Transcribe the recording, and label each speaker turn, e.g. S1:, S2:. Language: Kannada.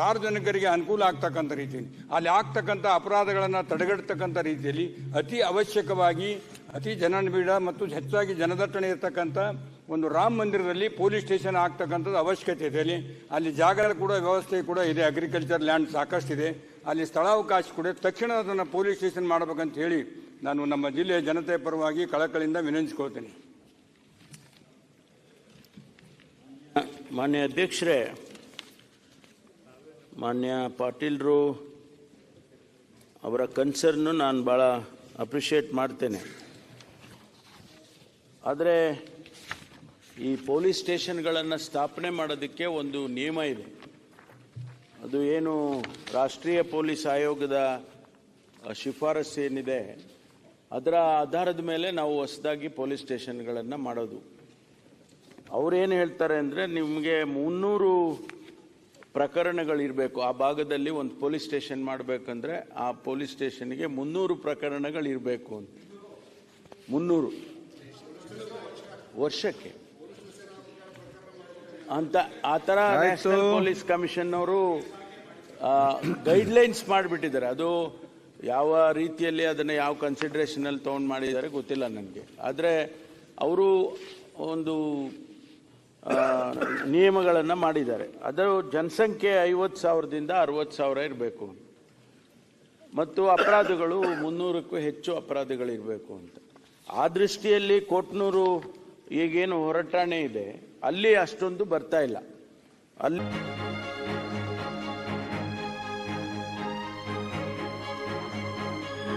S1: ಸಾರ್ವಜನಿಕರಿಗೆ ಅನುಕೂಲ ಆಗ್ತಕ್ಕಂಥ ರೀತಿಯಲ್ಲಿ, ಅಲ್ಲಿ ಆಗ್ತಕ್ಕಂಥ ಅಪರಾಧಗಳನ್ನು ತಡೆಗಟ್ಟತಕ್ಕಂಥ ರೀತಿಯಲ್ಲಿ ಅತಿ ಅವಶ್ಯಕವಾಗಿ ಅತಿ ಜನನಿಬಿಡ ಮತ್ತು ಹೆಚ್ಚಾಗಿ ಜನದಟ್ಟಣೆ ಇರತಕ್ಕಂಥ ಒಂದು ರಾಮ ಮಂದಿರದಲ್ಲಿ ಪೊಲೀಸ್ ಸ್ಟೇಷನ್ ಆಗ್ತಕ್ಕಂಥದ್ದು ಅವಶ್ಯಕತೆ ಇದೆ. ಅಲ್ಲಿ ಅಲ್ಲಿ ಜಾಗ ಕೂಡ ವ್ಯವಸ್ಥೆ ಕೂಡ ಇದೆ. ಅಗ್ರಿಕಲ್ಚರ್ ಲ್ಯಾಂಡ್ ಸಾಕಷ್ಟಿದೆ. ಅಲ್ಲಿ ಸ್ಥಳಾವಕಾಶ ಕೂಡ ತಕ್ಷಣ ಅದನ್ನು ಪೊಲೀಸ್ ಸ್ಟೇಷನ್ ಮಾಡಬೇಕಂತ ಹೇಳಿ ನಾನು ನಮ್ಮ ಜಿಲ್ಲೆಯ ಜನತೆ ಪರವಾಗಿ ಕಳಕಳಿಯಿಂದ ವಿನಂತಿಸ್ಕೊಳ್ತೇನೆ.
S2: ಮಾನ್ಯ ಅಧ್ಯಕ್ಷರೇ ಮಾನ್ಯ ಪಾಟೀಲ್ರು, ಅವರ ಕನ್ಸರ್ನು ನಾನು ಭಾಳ ಅಪ್ರಿಷಿಯೇಟ್ ಮಾಡ್ತೇನೆ. ಆದರೆ ಈ ಪೊಲೀಸ್ ಸ್ಟೇಷನ್ಗಳನ್ನು ಸ್ಥಾಪನೆ ಮಾಡೋದಕ್ಕೆ ಒಂದು ನಿಯಮ ಇದೆ. ಅದು ಏನು ರಾಷ್ಟ್ರೀಯ ಪೊಲೀಸ್ ಆಯೋಗದ ಶಿಫಾರಸು ಏನಿದೆ, ಅದರ ಆಧಾರದ ಮೇಲೆ ನಾವು ಹೊಸದಾಗಿ ಪೊಲೀಸ್ ಸ್ಟೇಷನ್ಗಳನ್ನು ಮಾಡೋದು. ಅವ್ರೇನು ಹೇಳ್ತಾರೆ ಅಂದರೆ ನಿಮಗೆ ಮುನ್ನೂರು ಪ್ರಕರಣಗಳಿರಬೇಕು. ಆ ಭಾಗದಲ್ಲಿ ಒಂದು ಪೊಲೀಸ್ ಸ್ಟೇಷನ್ ಮಾಡಬೇಕಂದ್ರೆ ಆ ಪೊಲೀಸ್ ಸ್ಟೇಷನ್ಗೆ ಮುನ್ನೂರು ಪ್ರಕರಣಗಳಿರಬೇಕು ಅಂತ. ಮುನ್ನೂರು. ವರ್ಷಕ್ಕೆ. ಅಂತ ಆ ಥರ ನ್ಯಾಷನಲ್ ಪೊಲೀಸ್ ಕಮಿಷನ್ ಅವರು ಗೈಡ್ಲೈನ್ಸ್ ಮಾಡಿಬಿಟ್ಟಿದ್ದಾರೆ. ಅದು ಯಾವ ರೀತಿಯಲ್ಲಿ ಅದನ್ನು ಯಾವ ಕನ್ಸಿಡ್ರೇಷನಲ್ಲಿ ತೊಗೊಂಡು ಮಾಡಿದ್ದಾರೆ ಗೊತ್ತಿಲ್ಲ ನನಗೆ. ಆದರೆ ಅವರು ಒಂದು ನಿಯಮಗಳನ್ನು ಮಾಡಿದ್ದಾರೆ. ಅದು ಜನಸಂಖ್ಯೆ ಐವತ್ತು ಸಾವಿರದಿಂದ ಅರವತ್ತು ಸಾವಿರ ಇರಬೇಕು ಮತ್ತು ಅಪರಾಧಗಳು ಮುನ್ನೂರಕ್ಕೂ ಹೆಚ್ಚು ಅಪರಾಧಗಳಿರಬೇಕು ಅಂತ. ಆ ದೃಷ್ಟಿಯಲ್ಲಿ ಕೋಟ್ನೂರು ಈಗೇನು ಹೊರಟಾಣೆ ಇದೆ. ಅಲ್ಲಿ ಅಷ್ಟೊಂದು ಬರ್ತಾ ಇಲ್ಲ. ಅಲ್ಲಿ